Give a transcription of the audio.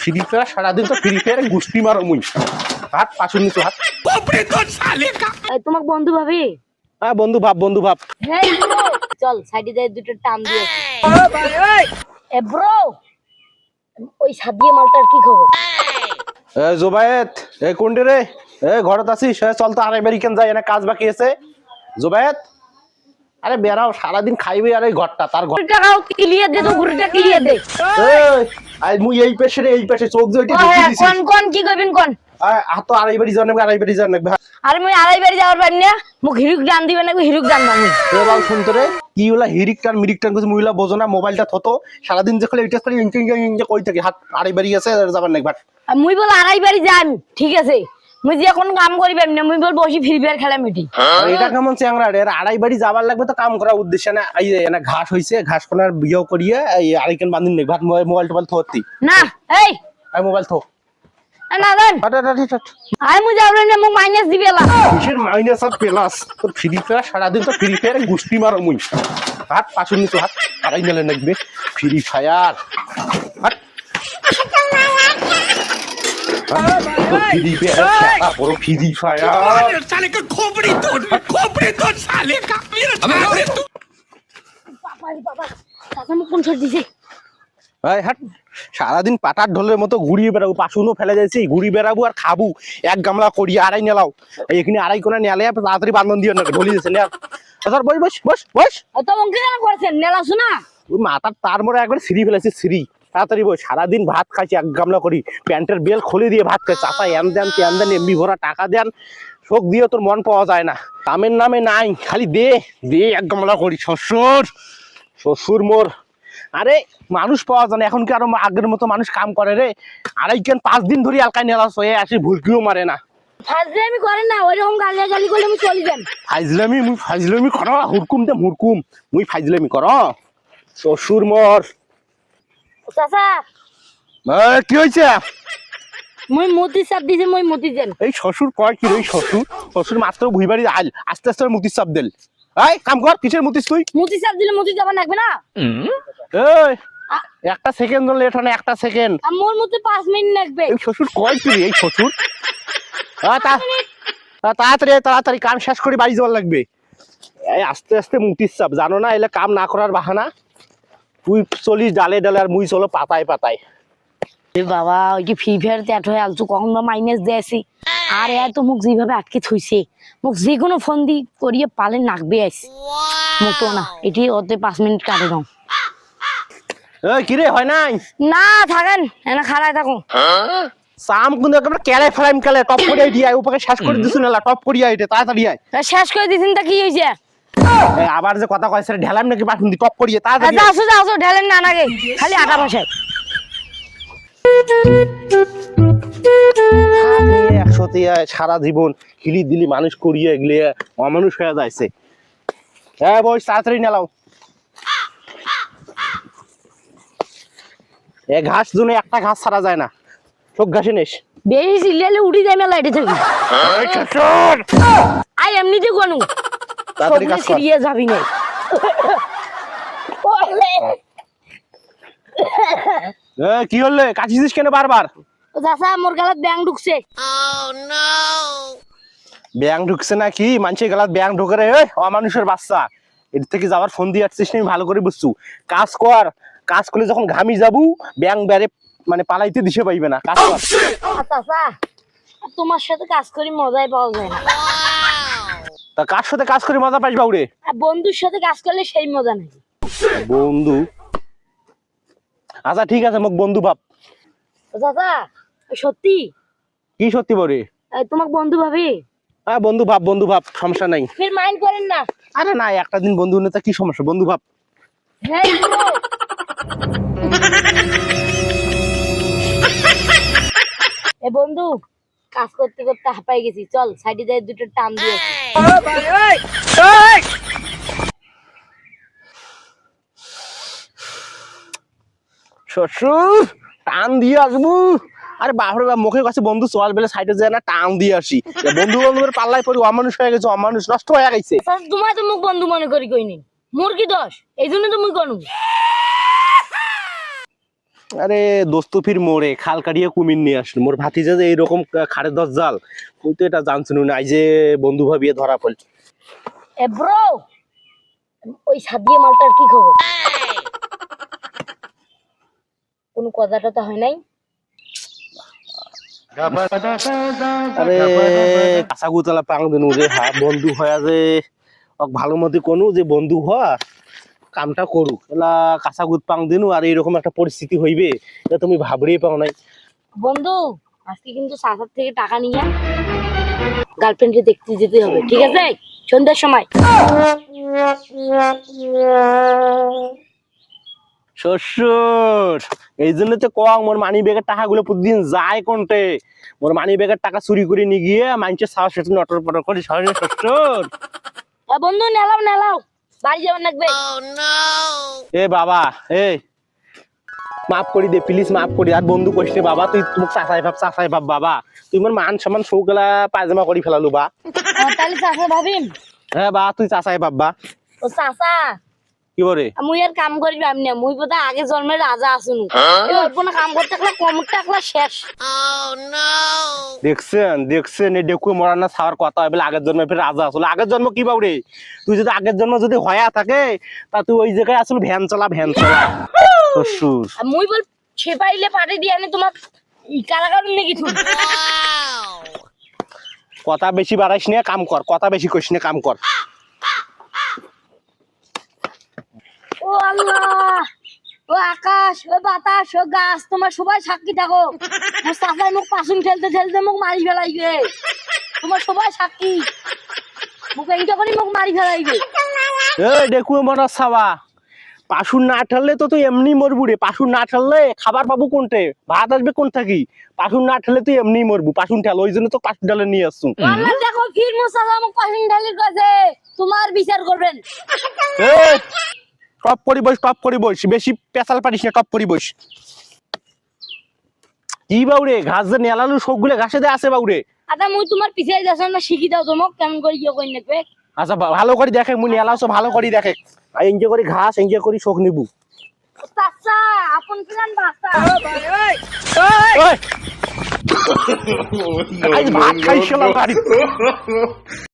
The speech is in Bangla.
ফ্রি ফায়ার সারাদিন তো ফ্রি ফায়ারে গুষ্টি মারো মুই। হাত পাশুন নিচু হাত। তোমাক বন্ধু ভাবি? হ্যাঁ বন্ধু ভাব বন্ধু ভাব। চল সাইডে যাই দুটো টান দিয়ে। এ ব্রো ওই সাদিয়ে মালটার কি খবর? এ জোবায়েত এ রে? এ ঘরত আছিস? চল তো আরেকবার কেন যাই এনে কাজ বাকি আছে। জোবায়েত আরে বেড়াও সারাদিন খাইবে আর এই ঘরটা তার ঘর টাকাও ক্লিয়ার দে তো কুড়ি ক্লিয়ার দে। এই, আই মুই এই পেশে রে এই পেশে চোখ জইটি হ্যাঁ, দিছি। কোন কোন কি করবেন কোন? আ তো আড়াই বাড়ি যান আড়াই বাড়ি যান আরে মুই আড়াই বাড়ি যাওয়ার পারি না মুখ হিরুক জান দিবে না হিরুক জান না মুই এ বাবু শুনতো রে কি হলা হিরিক টান মিরিক টান কিছু মহিলা বোঝো না মোবাইলটা থতো সারাদিন যে খালি এটা খালি ইঞ্চিং ইঞ্চিং কই থাকে হাত আড়াই বাড়ি আছে যাবার নাই ভাট আর মুই বল আড়াই বাড়ি যান ঠিক আছে? মুই যে এখন কাম করি না মুই বল বসি ফ্রি ফায়ার খেলা মিটি। আর এটা কেমন চ্যাংরা রে? আড়াই বাড়ি যাবার লাগবে তো কাম করার উদ্দেশ্যে না? এই যে ঘাস হইছে ঘাস কোনার বিয়ে করিয়ে এই আড়াইকেন বান্ধিন নেই ভাত মোবাইল টোবাইল থতি না এই! আই মোবাইল থো। এ না দেন হাট হাট হাট হাট আই মুই যাবলে না মুখ মাইনাস দিবে লা। কিসের মাইনাস আর প্লাস তোর ফ্রি ফায়ার সারাদিন তো ফ্রি ফায়ারে গুষ্টি মারো মুই। হাত পাশুন হাত আড়াই গেলে নাকবে। ফ্রি ফায়ার হাট ফ্রি ফায়ার বড় ফিজি ফায়ার সারাদিন পাটার ঢোলের মতো ঘুরিয়ে বেড়াবো পাশুনও ফেলে যাচ্ছি ঘুরিয়ে বেড়াবো আর খাব এক গামলা করি আড়াই নেলাও এখানে আড়াই কোনা নেলে তাড়াতাড়ি বান্ধন দিয়ে না ঢলি দিয়েছে স্যার বস বস বস বস মাথার তার মরে একবার সিঁড়ি ফেলেছে সিঁড়ি তাড়াতাড়ি বই সারাদিন ভাত খাইছি এক গামলা করি। প্যান্টের বেল খুলে দিয়ে ভাত খাই চাচা এম দেন তেম দেন এমবি ভরা টাকা দেন। শোক দিয়ে তোর মন পাওয়া যায় না। কামের নামে নাই খালি দে দে এক গামলা করি শ্বশুর শ্বশুর মোর। আরে মানুষ পাওয়া যায় না এখন কি আরও আগের মতো মানুষ কাম করে রে? আড়াই কেন পাঁচ দিন ধরে আলকাই নেলাস হয়ে আসি ভুলকিও মারে না। ফাজলে আমি করেন না ওইরকম গালি গালি করলে আমি চলে যান ফাইজলামি মুই ফাইজলামি কর হুরকুম দে হুরকুম মুই ফাইজলামি কর। শ্বশুর মোর চাচা। কি হয়েছে? মুই মতি চাপ দিছে মুই মতি যেন। এই শ্বশুর কয় কি রে শ্বশুর? শ্বশুর মাত্র ভুই বাড়ি আস্তে আস্তে মুতির চাপ দিল। এই কাম কর কিসের মুতিস তুই? মতি চাপ দিলে মতি যাবা লাগবে না? এই একটা সেকেন্ড লেট হয় না একটা সেকেন্ড আর মোর মতে পাঁচ মিনিট লাগবে। এই শ্বশুর কয় কি রে এই শ্বশুর? তাড়াতাড়ি তাড়াতাড়ি কাম শেষ করে বাড়ি যাওয়ার লাগবে। এই আস্তে আস্তে মুতির চাপ। জানো না এলে কাম না করার বাহানা। তুই চলিস ডালে ডালে আর মুই চলো পাতায় পাতায়। বাবা ওই কি ফ্রি ফায়ার হয়ে আলতু কখন বা মাইনাস দিয়েছি আর এ তো মুখ যেভাবে আটকে থইছে মুখ যে কোনো ফোন দি করিয়ে পালে নাকবে আইস মতো না এটি ওতে পাঁচ মিনিট কাটে দাও এই কিরে হয় নাই? না থাকেন এনা খাড়ায় থাকুন সাম কিন্তু একেবারে কেলে টপ করিয়া দিয়ে উপরে শেষ করে দিছু না টপ করিয়া এটা তাড়াতাড়ি আয় শেষ করে দিছেন তা কি হয়েছে এই আবার যে কথা কয় সেটা ঢেলাম নাকি পাঠুন টপ করিয়ে তাড়াতাড়ি আচ্ছা আসো আসো ঢেলেন না নাগে খালি আটা একশোতে সারা জীবন হিলি দিলি মানুষ করিয়ে এগুলি অমানুষ হয়ে যাইছে। হ্যাঁ বই তাড়াতাড়ি নেলাও। এ ঘাস জন্য একটা ঘাস ছাড়া যায় না। সব ঘাসে নিস। বেশি সিলিয়ালে উঠি যায় মেলা এটি থেকে। আই এমনিতে কোনো তাড়াতাড়ি কাজ কর। সিরিয়ে যাবি না। এ, কি হলে? কাছিস কেন বারবার? চাচা মোর গালত ব্যাং ঢুকছে। ব্যাং ঢুকছে নাকি? মানুষের গেলাত ব্যাং ঢুকে রে অমানুষের বাচ্চা। এর থেকে যাবার ফোন দিয়ে আসছিস আমি ভালো করে বুঝছু। কাজ কর কাজ করলে যখন ঘামি যাবু ব্যাং বেড়ে মানে পালাইতে দিশে পাইবে না। কাজ কর। তোমার সাথে কাজ করি মজাই পাওয়া যায় না। তা কার সাথে কাজ করে মজা পাইস বাউরে? বন্ধুর সাথে কাজ করলে সেই মজা নাকি বন্ধু? আচ্ছা ঠিক আছে মোক বন্ধু ভাব। তো চাচা সত্যি? কি সত্যি বরে তোমাক বন্ধু ভাবি? হ্যাঁ বন্ধু ভাব বন্ধু ভাব সমস্যা নাই। ফির মাইন্ড করেন না। আরে না একটা দিন বন্ধু নেতা কি সমস্যা? বন্ধু ভাব। হ্যাঁ এ বন্ধু কাজ করতে করতে হাঁপাই গেছি। চল সাইডে যাই দুটো টান দিয়ে শ্বশুর টান দিয়ে আসব। আরে বাপরে বাপ মুখের কাছে বন্ধু চল বেলে সাইডে যায় না টান দিয়ে আসি। বন্ধু বন্ধুদের পাল্লায় পড়ি অমানুষ হয়ে গেছে অমানুষ নষ্ট হয়ে গেছে। তোমার তো মুখ বন্ধু মনে করি কইনি। মোর কি দোষ এই জন্য তো মুই করু আরে দোস্ত ফির মোড়ে খাল কাটিয়ে কুমির নিয়ে আসলো। মোর ভাতিজা যে এইরকম খাড়ে দশ জাল তুই তো এটা জানছিল না এই যে বন্ধু ভাবিয়ে ধরা পড়ল। এ ব্রো ওই সাদিয়ে মালটার কি খবর? কোনো কথাটা তো হয় নাই? আরে কাঁচা গুতলা পাং দিনু হা বন্ধু হয়া যে ভালো মতে কোনু যে বন্ধু হওয়া কামটা করু এলা কাঁচা গুত পাং দিনু আর এরকম একটা পরিস্থিতি হইবে এটা তুমি ভাবরেই পাও নাই। বন্ধু আজকে কিন্তু সাসার থেকে টাকা নিয়ে গার্লফ্রেন্ডকে দেখতে যেতে হবে ঠিক আছে? সন্ধ্যার সময়। শ্বশুর এই জন্য তো কম মোর মানি ব্যাগের টাকাগুলো প্রতিদিন যায় কোনটে? মোর মানি ব্যাগের টাকা চুরি করে নিয়ে গিয়ে মানুষের সাহস নটর পটর করে সরে শ্বশুর। বন্ধু নেলাও নেলাও। বাড়ি যাওয়ার লাগবে। এ বাবা এ। মাফ করি দে প্লিজ মাফ করি। আর বন্ধু কইস বাবা তুই মোক চাচাই ভাব চাচাই ভাব বাবা। তুই মোর মান সমান সৌকেলা পায়জামা করে ফেলালু বা। তাহলে চাচাই ভাবিম। হ্যাঁ বা তুই চাচাই ভাব বা। ও চাষা কি বলে? মুই আর কাম করিবি আমি না মুই বোধহয় আগে জন্মের রাজা আসুন অল্প না কাম করতে কমর টাকলা শেষ। দেখছেন দেখছেন এই ডেকু মরার না ছাওয়ার কথা হয় বলে আগের জন্মে ফের রাজা আসলে আগের জন্ম কি বাবরে তুই যদি আগের জন্ম যদি হয়া থাকে তা তুই ওই জায়গায় আসলে ভ্যান চলা ভ্যান চলা। শ্বশুর। মুই বল ছেপাইলে পাঠে দিয়ে আনি তোমার কারাগার নাকি তুমি কথা বেশি বাড়াইস না কাম কর কথা বেশি করিস না কাম কর। ও আল্লাহ। ও আকাশ ও বাতাস ও গাছ তোমার সবাই সাক্ষী থাকো। মুখ পাশুন ঠেলতে মুখ মারি ফেলাইবে। তোমার সবাই সাক্ষী। মুখ এইটা করে মুখ মারি ফেলাইবে। এই মরার ছাওয়া পাশুর না ঠাললে তো তুই এমনি মরবু রে। পাশুর না ঠাললে খাবার পাবো কোনটে ভাত আসবে কোন থাকি পাশুন না ঠাললে তুই এমনি মরবু। পাশুন ঠাল ওই জন্য তো পাশুর ডালে নিয়ে আসছু দেখো ফির মুখ পাশুন ঠেলি কাছে। তোমার বিচার করবেন। টপ করি বস টপ করি বস। বেশি পেশাল পারিস না টপ করি বস। কি বাউরে ঘাস যে নেলালু সবগুলো ঘাসে দিয়ে আছে বাউরে। আচ্ছা মুই তোমার পিছিয়ে যাচ্ছ না শিখি দাও তোমাক কেমন করে ইয়ে করে নেবে? আচ্ছা ভালো করে দেখে মুই নেলাও ভালো করে দেখে। আর এনকে করি ঘাস এনকে করি শোক নিবু। চাচা আপন প্লান বাসা ওই! আজ ভাত খাইছিলাম বাড়ি?